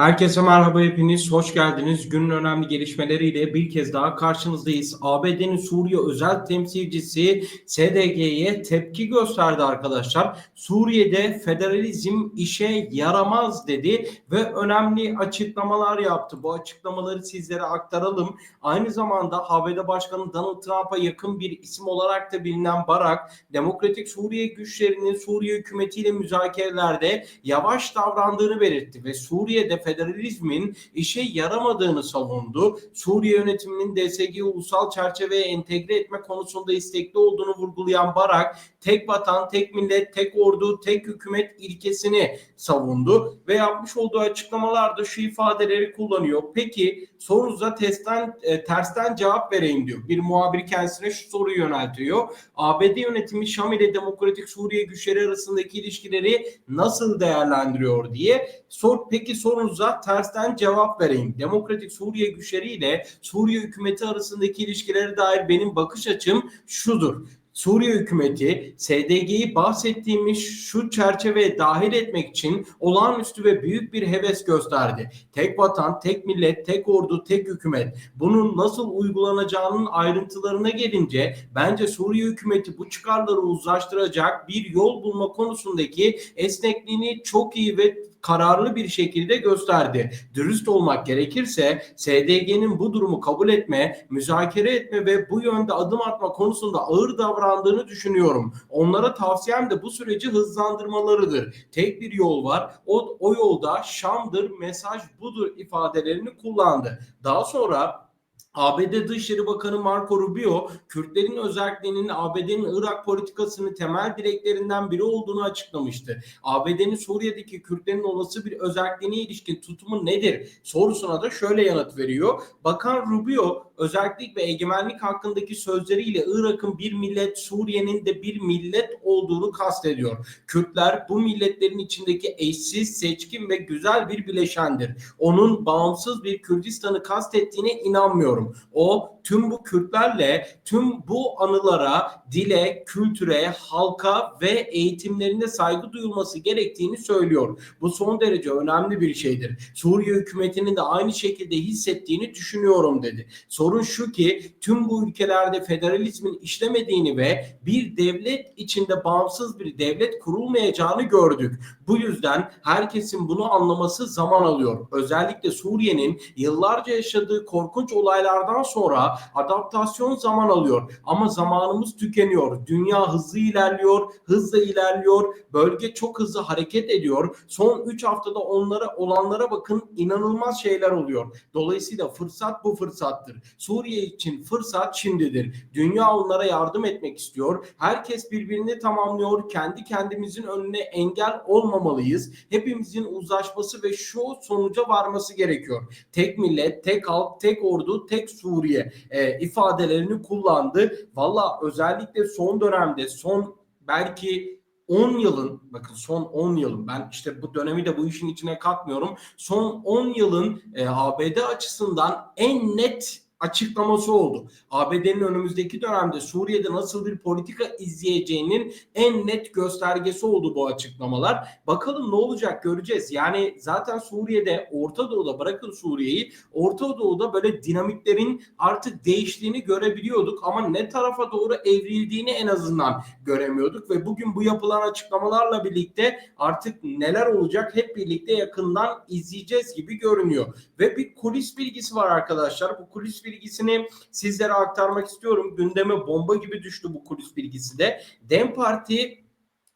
Herkese merhaba hepiniz, hoş geldiniz. Günün önemli gelişmeleriyle bir kez daha karşınızdayız. ABD'nin Suriye özel temsilcisi SDG'ye tepki gösterdi arkadaşlar. Suriye'de federalizm işe yaramaz dedi ve önemli açıklamalar yaptı. Bu açıklamaları sizlere aktaralım. Aynı zamanda ABD Başkanı Donald Trump'a yakın bir isim olarak da bilinen Barak, Demokratik Suriye güçlerinin Suriye hükümetiyle müzakerelerde yavaş davrandığını belirtti ve Suriye'de federalizmin işe yaramadığını savundu. Suriye yönetiminin DSG'yi ulusal çerçeveye entegre etme konusunda istekli olduğunu vurgulayan Barak, tek vatan, tek millet, tek ordu, tek hükümet ilkesini savundu ve yapmış olduğu açıklamalarda şu ifadeleri kullanıyor. Peki sorunuza testten, e, tersten cevap vereyim diyor. Bir muhabir kendisine şu soruyu yöneltiyor. ABD yönetimi Şam ile Demokratik Suriye güçleri arasındaki ilişkileri nasıl değerlendiriyor diye sor. Peki sorunuza tersten cevap vereyim. Demokratik Suriye güçleri ile Suriye hükümeti arasındaki ilişkilere dair benim bakış açım şudur. Suriye hükümeti SDG'yi bahsettiğimiz şu çerçeveye dahil etmek için olağanüstü ve büyük bir heves gösterdi. Tek vatan, tek millet, tek ordu, tek hükümet. Bunun nasıl uygulanacağının ayrıntılarına gelince bence Suriye hükümeti bu çıkarları uzlaştıracak bir yol bulma konusundaki esnekliğini çok iyi ve kararlı bir şekilde gösterdi. Dürüst olmak gerekirse SDG'nin bu durumu kabul etme, müzakere etme ve bu yönde adım atma konusunda ağır davrandığını düşünüyorum. Onlara tavsiyem de bu süreci hızlandırmalarıdır. Tek bir yol var. O, o yolda Şam'dır, mesaj budur ifadelerini kullandı. Daha sonra ABD Dışişleri Bakanı Marco Rubio, Kürtlerin özelliğinin ABD'nin Irak politikasının temel direklerinden biri olduğunu açıklamıştı. ABD'nin Suriye'deki Kürtlerin olası bir özelliğine ilişkin tutumu nedir sorusuna da şöyle yanıt veriyor. Bakan Rubio, özellik ve egemenlik hakkındaki sözleriyle Irak'ın bir millet, Suriye'nin de bir millet olduğunu kastediyor. Kürtler bu milletlerin içindeki eşsiz, seçkin ve güzel bir bileşendir. Onun bağımsız bir Kürdistan'ı kastettiğine inanmıyorum. O tüm bu Kürtlerle tüm bu anılara, dile, kültüre, halka ve eğitimlerinde saygı duyulması gerektiğini söylüyor. Bu son derece önemli bir şeydir. Suriye hükümetinin de aynı şekilde hissettiğini düşünüyorum dedi. Sorun şu ki tüm bu ülkelerde federalizmin işlemediğini ve bir devlet içinde bağımsız bir devlet kurulmayacağını gördük. Bu yüzden herkesin bunu anlaması zaman alıyor. Özellikle Suriye'nin yıllarca yaşadığı korkunç olaylardan sonra adaptasyon zaman alıyor. Ama zamanımız tükeniyor. Dünya hızlı ilerliyor, hızla ilerliyor. Bölge çok hızlı hareket ediyor. Son 3 haftada onlara olanlara bakın inanılmaz şeyler oluyor. Dolayısıyla fırsat bu fırsattır. Suriye için fırsat şimdidir. Dünya onlara yardım etmek istiyor. Herkes birbirini tamamlıyor. Kendi kendimizin önüne engel olmamalıyız. Hepimizin uzlaşması ve şu sonuca varması gerekiyor. Tek millet, tek halk, tek ordu, tek Suriye e, ifadelerini kullandı. Valla özellikle son dönemde son belki 10 yılın bakın son 10 yılın ben işte bu dönemi de bu işin içine katmıyorum. Son 10 yılın e, ABD açısından en net açıklaması oldu. ABD'nin önümüzdeki dönemde Suriye'de nasıl bir politika izleyeceğinin en net göstergesi oldu bu açıklamalar. Bakalım ne olacak göreceğiz. Yani zaten Suriye'de Orta Doğu'da bırakın Suriye'yi Orta Doğu'da böyle dinamiklerin artık değiştiğini görebiliyorduk ama ne tarafa doğru evrildiğini en azından göremiyorduk ve bugün bu yapılan açıklamalarla birlikte artık neler olacak hep birlikte yakından izleyeceğiz gibi görünüyor. Ve bir kulis bilgisi var arkadaşlar. Bu kulis bilgisi bilgisini sizlere aktarmak istiyorum. Gündeme bomba gibi düştü bu kulis bilgisi de. Dem Parti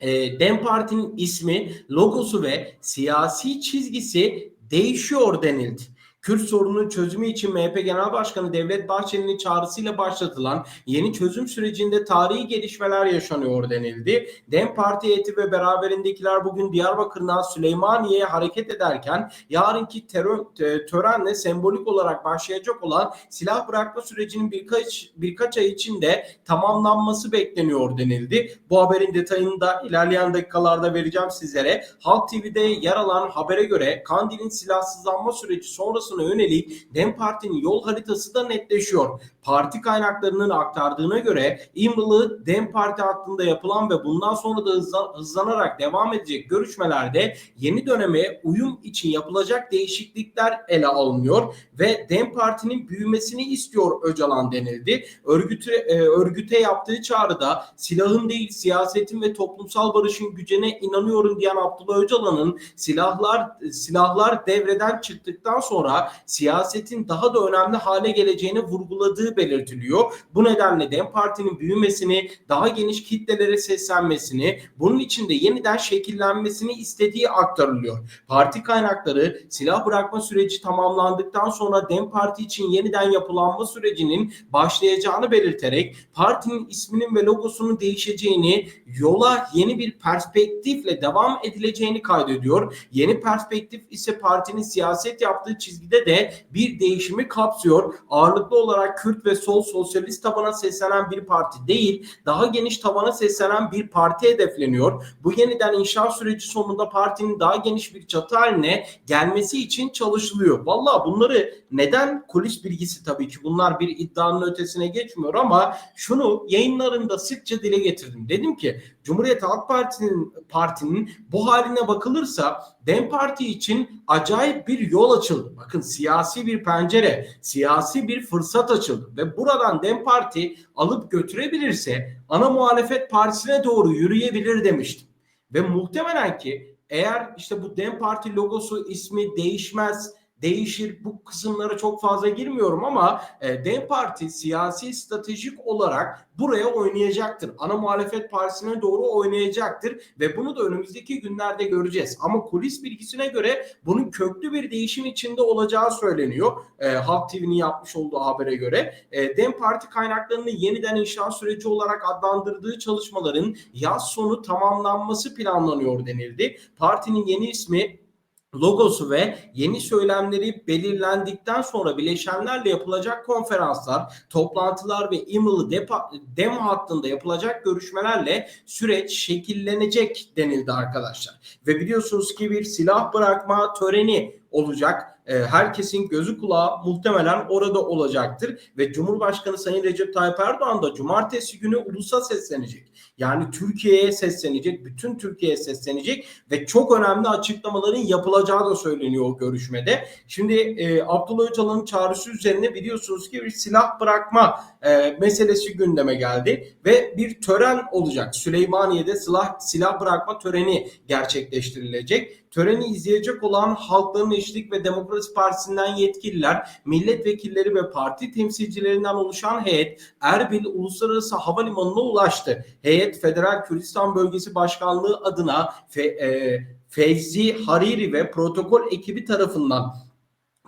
e, Dem Parti'nin ismi, logosu ve siyasi çizgisi değişiyor denildi. Kürt sorununun çözümü için MHP Genel Başkanı Devlet Bahçeli'nin çağrısıyla başlatılan yeni çözüm sürecinde tarihi gelişmeler yaşanıyor denildi. Dem Parti heyeti ve beraberindekiler bugün Diyarbakır'dan Süleymaniye'ye hareket ederken yarınki terör, törenle sembolik olarak başlayacak olan silah bırakma sürecinin birkaç birkaç ay içinde tamamlanması bekleniyor denildi. Bu haberin detayını da ilerleyen dakikalarda vereceğim sizlere. Halk TV'de yer alan habere göre Kandil'in silahsızlanma süreci sonrası sonrasına yönelik DEM Parti'nin yol haritası da netleşiyor. parti kaynaklarının aktardığına göre İmralı Dem Parti hakkında yapılan ve bundan sonra da hızla- hızlanarak devam edecek görüşmelerde yeni döneme uyum için yapılacak değişiklikler ele alınıyor ve Dem Parti'nin büyümesini istiyor Öcalan denildi. Örgüte, e, örgüte yaptığı çağrıda silahın değil siyasetin ve toplumsal barışın gücüne inanıyorum diyen Abdullah Öcalan'ın silahlar silahlar devreden çıktıktan sonra siyasetin daha da önemli hale geleceğini vurguladığı belirtiliyor. Bu nedenle Dem Parti'nin büyümesini, daha geniş kitlelere seslenmesini, bunun için de yeniden şekillenmesini istediği aktarılıyor. Parti kaynakları silah bırakma süreci tamamlandıktan sonra Dem Parti için yeniden yapılanma sürecinin başlayacağını belirterek partinin isminin ve logosunun değişeceğini, yola yeni bir perspektifle devam edileceğini kaydediyor. Yeni perspektif ise partinin siyaset yaptığı çizgide de bir değişimi kapsıyor. Ağırlıklı olarak Kürt ve sol sosyalist tabana seslenen bir parti değil, daha geniş tabana seslenen bir parti hedefleniyor. Bu yeniden inşa süreci sonunda partinin daha geniş bir çatı haline gelmesi için çalışılıyor. Valla bunları neden kulis bilgisi tabii ki bunlar bir iddianın ötesine geçmiyor ama şunu yayınlarında sıkça dile getirdim. Dedim ki Cumhuriyet Halk Partisi'nin partinin bu haline bakılırsa Dem Parti için acayip bir yol açıldı. Bakın siyasi bir pencere, siyasi bir fırsat açıldı ve buradan Dem Parti alıp götürebilirse ana muhalefet partisine doğru yürüyebilir demiştim. Ve muhtemelen ki eğer işte bu Dem Parti logosu ismi değişmez, değişir bu kısımlara çok fazla girmiyorum ama e, Dem Parti siyasi stratejik olarak buraya oynayacaktır. Ana muhalefet partisine doğru oynayacaktır ve bunu da önümüzdeki günlerde göreceğiz. Ama kulis bilgisine göre bunun köklü bir değişim içinde olacağı söyleniyor. E, Halk TV'nin yapmış olduğu habere göre. E, Dem Parti kaynaklarını yeniden inşa süreci olarak adlandırdığı çalışmaların yaz sonu tamamlanması planlanıyor denildi. Partinin yeni ismi logosu ve yeni söylemleri belirlendikten sonra bileşenlerle yapılacak konferanslar, toplantılar ve İMR'lı depa, dem hattında yapılacak görüşmelerle süreç şekillenecek denildi arkadaşlar. Ve biliyorsunuz ki bir silah bırakma töreni olacak. Ee, Herkesin gözü kulağı muhtemelen orada olacaktır ve Cumhurbaşkanı Sayın Recep Tayyip Erdoğan da cumartesi günü ulusa seslenecek. Yani Türkiye'ye seslenecek, bütün Türkiye'ye seslenecek ve çok önemli açıklamaların yapılacağı da söyleniyor o görüşmede. Şimdi e, Abdullah Öcalan'ın çağrısı üzerine biliyorsunuz ki bir silah bırakma e, meselesi gündeme geldi ve bir tören olacak. Süleymaniye'de silah silah bırakma töreni gerçekleştirilecek. Töreni izleyecek olan Halkların Eşitlik ve Demokrasi Partisi'nden yetkililer, milletvekilleri ve parti temsilcilerinden oluşan heyet Erbil Uluslararası Havalimanı'na ulaştı. Heyet Federal Kürdistan Bölgesi Başkanlığı adına Fe, e, Fevzi Hariri ve protokol ekibi tarafından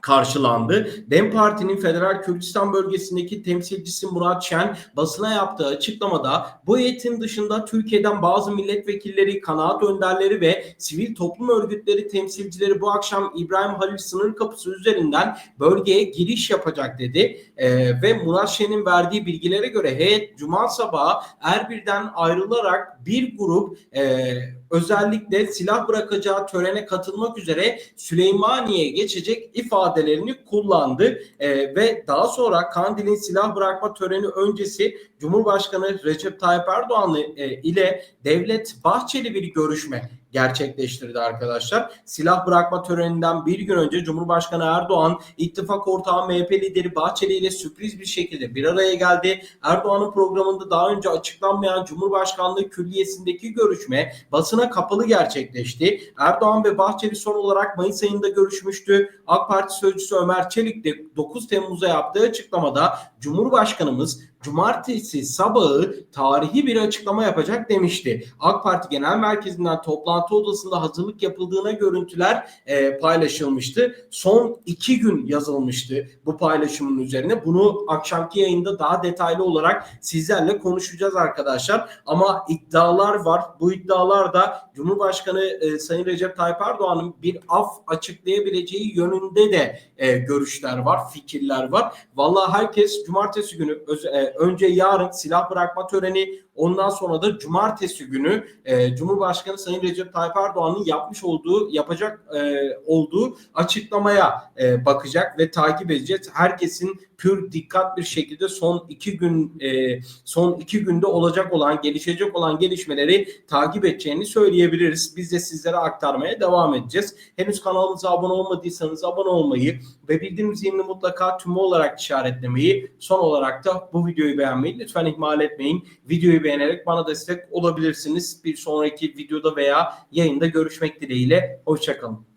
karşılandı. Dem Parti'nin Federal Kürdistan bölgesindeki temsilcisi Murat Şen basına yaptığı açıklamada bu heyetin dışında Türkiye'den bazı milletvekilleri, kanaat önderleri ve sivil toplum örgütleri temsilcileri bu akşam İbrahim Halil sınır kapısı üzerinden bölgeye giriş yapacak dedi. Ee, ve Murat Şen'in verdiği bilgilere göre heyet Cuma sabahı Erbil'den ayrılarak bir grup e, özellikle silah bırakacağı törene katılmak üzere Süleymaniye'ye geçecek ifadelerini kullandı. Ee, ve daha sonra Kandil'in silah bırakma töreni öncesi Cumhurbaşkanı Recep Tayyip Erdoğan e, ile Devlet Bahçeli bir görüşme gerçekleştirdi arkadaşlar. Silah bırakma töreninden bir gün önce Cumhurbaşkanı Erdoğan ittifak ortağı MHP lideri Bahçeli ile sürpriz bir şekilde bir araya geldi. Erdoğan'ın programında daha önce açıklanmayan Cumhurbaşkanlığı Külliyesi'ndeki görüşme basına kapalı gerçekleşti. Erdoğan ve Bahçeli son olarak Mayıs ayında görüşmüştü. AK Parti sözcüsü Ömer Çelik de 9 Temmuz'da yaptığı açıklamada Cumhurbaşkanımız cumartesi sabahı tarihi bir açıklama yapacak demişti. AK Parti Genel Merkezi'nden toplantı odasında hazırlık yapıldığına görüntüler e, paylaşılmıştı. Son iki gün yazılmıştı bu paylaşımın üzerine. Bunu akşamki yayında daha detaylı olarak sizlerle konuşacağız arkadaşlar. Ama iddialar var. Bu iddialar da Cumhurbaşkanı e, Sayın Recep Tayyip Erdoğan'ın bir af açıklayabileceği yönünde de e, görüşler var, fikirler var. Vallahi herkes cumartesi günü öz- e, önce yarın silah bırakma töreni Ondan sonra da cumartesi günü e, Cumhurbaşkanı Sayın Recep Tayyip Erdoğan'ın yapmış olduğu, yapacak e, olduğu açıklamaya e, bakacak ve takip edeceğiz. Herkesin pür dikkat bir şekilde son iki gün e, son iki günde olacak olan, gelişecek olan gelişmeleri takip edeceğini söyleyebiliriz. Biz de sizlere aktarmaya devam edeceğiz. Henüz kanalımıza abone olmadıysanız abone olmayı ve bildirim zilini mutlaka tümü olarak işaretlemeyi, son olarak da bu videoyu beğenmeyi lütfen ihmal etmeyin. Videoyu beğenerek bana destek olabilirsiniz. Bir sonraki videoda veya yayında görüşmek dileğiyle. Hoşçakalın.